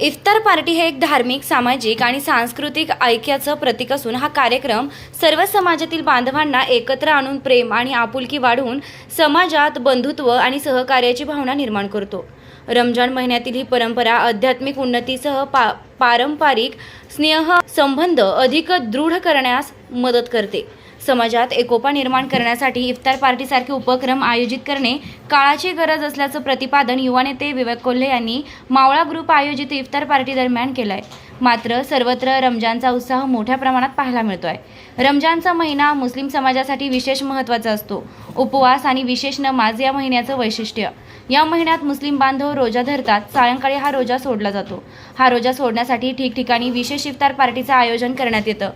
इफ्तार party हे एक धार्मिक सामाजिक आणि सांस्कृतिक ऐक्याचं प्रतीक असून हा कार्यक्रम सर्व समाजातील बांधवांना एकत्र आणून प्रेम आणि आपुलकी वाढवून समाजात बंधुत्व आणि सहकार्याची भावना निर्माण करतो. रमजान महिन्यातील ही परंपरा आध्यात्मिक उन्नतीसह पा पारंपरिक स्नेह संबंध अधिक दृढ करण्यास मदत करते. समाजात एकोपा निर्माण करण्यासाठी इफ्तार पार्टीसारखे उपक्रम आयोजित करणे काळाची गरज असल्याचं प्रतिपादन युवा नेते विवेक कोल्हे यांनी मावळा ग्रुप आयोजित इफ्तार पार्टी दरम्यान केलं आहे मात्र सर्वत्र रमजानचा उत्साह मोठ्या प्रमाणात पाहायला मिळतो आहे रमजानचा महिना मुस्लिम समाजासाठी विशेष महत्त्वाचा असतो. उपवास आणि विशेष नमाज या महिन्याचं वैशिष्ट्य. या महिन्यात मुस्लिम बांधव रोजा धरतात सायंकाळी हा रोजा सोडला जातो. हा रोजा सोडण्यासाठी ठिकठिकाणी विशेष इफ्तार पार्टीचं आयोजन करण्यात येतं.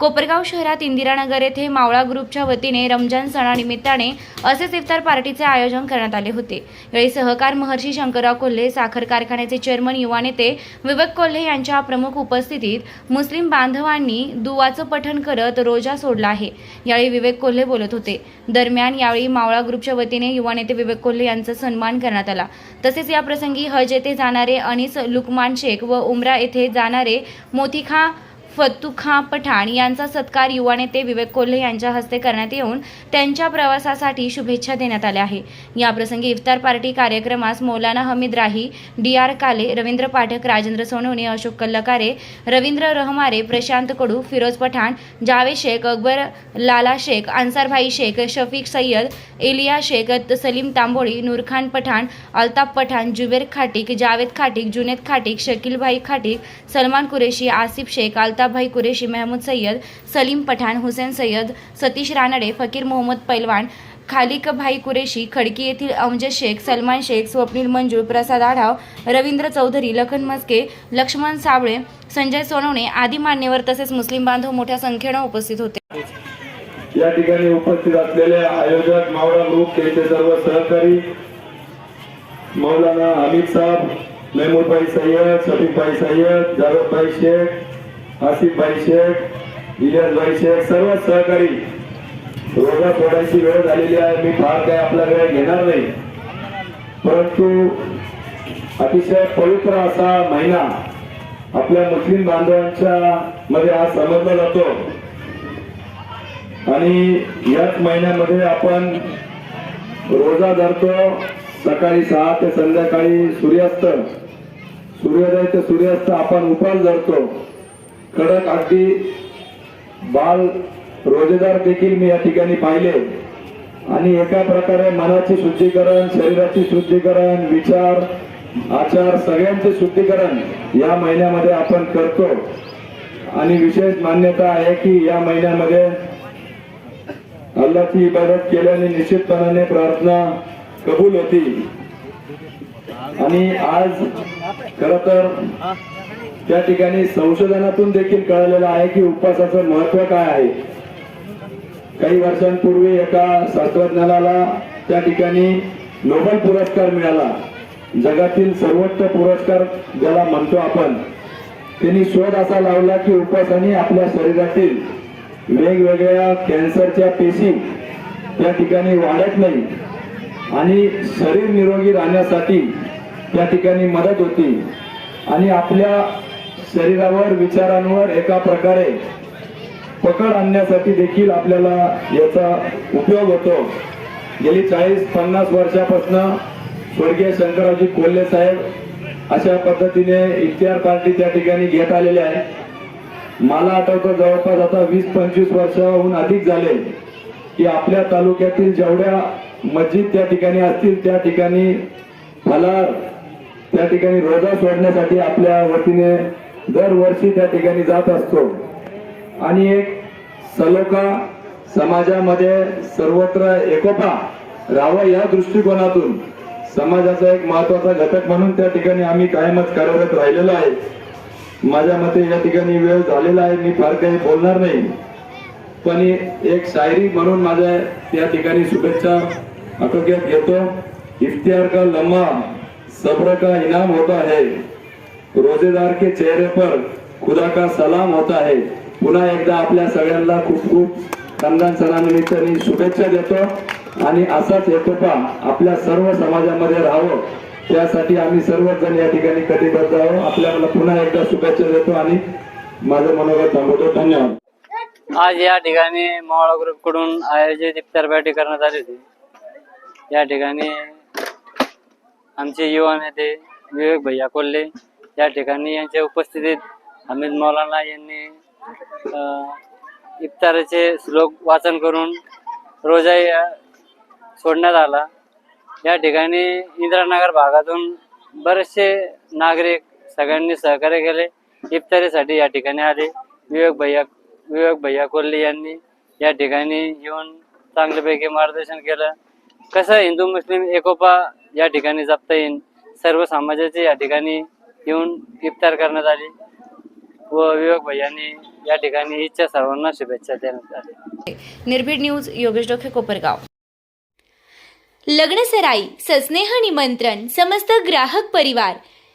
कोपरगाव शहरात इंदिरानगर येथे मावळा ग्रुपच्या वतीने रमजान सणानिमित्ताने असेच इफ्तार पार्टीचे आयोजन करण्यात आले होते. यावेळी सहकार महर्षी शंकरराव कोल्हे साखर कारखान्याचे चेअरमन युवा नेते विवेक कोल्हे यांच्या प्रमुख उपस्थितीत मुस्लिम बांधवांनी दुवाचं पठण करत रोजा सोडला आहे. यावेळी विवेक कोल्हे बोलत होते. दरम्यान यावेळी मावळा ग्रुपच्या वतीने युवा नेते विवेक कोल्हे यांचा सन्मान करण्यात आला. तसेच या प्रसंगी हज येथे जाणारे अनिस लुकमान शेख व उमरा येथे जाणारे मोतीखा फतुखा पठाण यांचा सत्कार युवा नेते विवेक कोल्हे यांच्या हस्ते करण्यात येऊन त्यांच्या प्रवासासाठी शुभेच्छा देण्यात आल्या आहे. याप्रसंगी इफ्तार पार्टी कार्यक्रमास मौलाना हमीद राही डी आर काले रवींद्र पाठक राजेंद्र सोनवणे अशोक कल्लकारे रवींद्र रहमारे प्रशांत कडू फिरोज पठाण जावेद शेख अकबर लाला शेख अन्सारभाई शेख शफीक सय्यद एलिया शेख सलीम तांबोळी नूरखान पठाण अल्ताफ पठाण जुबेर खाटिक जावेद खाटिक जुनेद खाटिक शकीलभाई खाटिक सलमान कुरेशी आसिफ शेख अल्ताफभाई कुरेशी महमूद सय्यद सलीम पठाण हुसेन सय्यद सतीश रानडे फकीर मोहम्मद पैलवान खालिकभाई कुरेशी खडकी येथील अमजद शेख सलमान शेख स्वप्नील मंजूळ प्रसाद आढाव रवींद्र चौधरी लखन मस्के लक्ष्मण साबळे संजय सोनवणे आदी मान्यवर तसेच मुस्लिम बांधव मोठ्या संख्येनं उपस्थित होते. या ठिकाणी उपस्थित असलेले आयोजक मावळा ग्रुप यांचे सर्व सहकारी मौलाना हमीद साहेब मेहमूदभाई सय्यद शफीकभाई सय्यद जावेदभाई शेख आसिफभाई शेख इलियासभाई शेख सर्व सहकारी रोजा सोडायची वेळ झालेली आहे. मी फार काय आपला वेळ घेणार नाही. परंतु अतिशय पवित्र असा महिना आपल्या मुस्लिम बांधवांच्या मध्ये हा समजला जातो. आणि याच महिन्यामध्ये आपण रोजा धरतो. सकाळी सहा ते संध्याकाळी सूर्यास्त. सूर्योदय ते सूर्यास्त आपण उपास धरतो. कडक अगदी बाल रोजेदार देखील मी या ठिकाणी पाहिले. आणि एका प्रकारे मनाचे शुद्धीकरण शरीराचे शुद्धीकरण विचार आचार सगळ्यांचे शुद्धीकरण या महिन्यामध्ये आपण करतो. आणि विशेष मान्यता आहे की या महिन्यामध्ये अल्लाची इबादत केल्याने निश्चितपणाने प्रार्थना कबूल होती. आणि आज खर तर त्या ठिकाणी संशोधनातून देखील कळलेलं आहे की उपवासाचं महत्त्व काय आहे. काही वर्षांपूर्वी एका शास्त्रज्ञाला त्या ठिकाणी नोबेल पुरस्कार मिळाला. जगातील सर्वोच्च पुरस्कार ज्याला म्हणतो आपण त्यांनी शोध असा लावला की उपवासाने आपल्या शरीरातील वेगवेगळ्या कॅन्सरच्या पेशी त्या ठिकाणी वाढत नाही आणि शरीर निरोगी राहण्यासाठी त्या ठिकाणी मदत होती आणि आपल्या शरीरावर विचारांवर एका प्रकारे पकड आणण्यासाठी देखील आपल्याला याचा उपयोग होतो. गेली चाळीस पन्नास वर्षापासून स्वर्गीय शंकराजी कोल्हे साहेब अशा पद्धतीने इफ्तियार पार्टी त्या ठिकाणी घेत आलेले आहे मला आठवतं जवळपास आता वीस पंचवीस वर्षाहून अधिक झाले की आपल्या तालुक्यातील जेवढ्या मस्जिद त्या ठिकाणी असतील त्या ठिकाणी फलार त्या ठिकाणी रोजा सोडण्यासाठी आपल्या वतीने दरवर्षी त्या ठिकाणी जात असतो. आणि एक सलोखा समाजामध्ये सर्वत्र एकोपा राहावा या दृष्टिकोनातून समाजाचा एक महत्त्वाचा घटक म्हणून त्या ठिकाणी आम्ही कायमच कार्यरत राहिलेलो आहे. माझ्या मते या ठिकाणी वेळ झालेला आहे मी फार काही बोलणार नाही. पण एक शायरी म्हणून माझ्या त्या ठिकाणी शुभेच्छा आटोक्यात घेतो. इफ्तियार का लम्हा सब्र का इनाम होता है. रोजेदार के चेहरे पर खुदा का सलाम होता है पुन्हा एकदा आपल्या सगळ्यांना खूप खूप रमजान सणानिमित्त मी शुभेच्छा देतो. आणि असाच एकोपा आपल्या सर्व समाजामध्ये राहावं. त्यासाठी आम्ही सर्वच जण या ठिकाणी कटिबद्ध आहोत. आपल्याला पुन्हा एकदा शुभेच्छा देतो आणि माझं मनोगत थांबवतो. धन्यवाद. आज या ठिकाणी मावळा ग्रुपकडून आयोजित इफ्तार पार्टी करण्यात आली होती. या ठिकाणी आमचे युवा नेते विवेक भैया कोल्हे या ठिकाणी यांच्या उपस्थितीत हमीद मौलाना यांनी इफ्ताराचे श्लोक वाचन करून रोजा सोडण्यात आला. या ठिकाणी इंदिरानगर भागातून बरेचसे नागरिक सगळ्यांनी सहकार्य केले. इफ्तारीसाठी या ठिकाणी आले. विवेक भैया विवेक भैया कोल्हे यांनी या ठिकाणी येऊन चांगल्यापैकी मार्गदर्शन केलं. कसं हिंदू मुस्लिम एकोपा या ठिकाणी जपता येईल? सर्व समाजाचे या ठिकाणी येऊन इफ्तार करण्यात आली व विवेक भैयांनी या ठिकाणी इच्छा सर्वांना शुभेच्छा देण्यात आल्या. निर्भीड न्यूज योगेश डोखे कोपरगाव. लग्नसराई सस्नेह निमंत्रण समस्त ग्राहक परिवार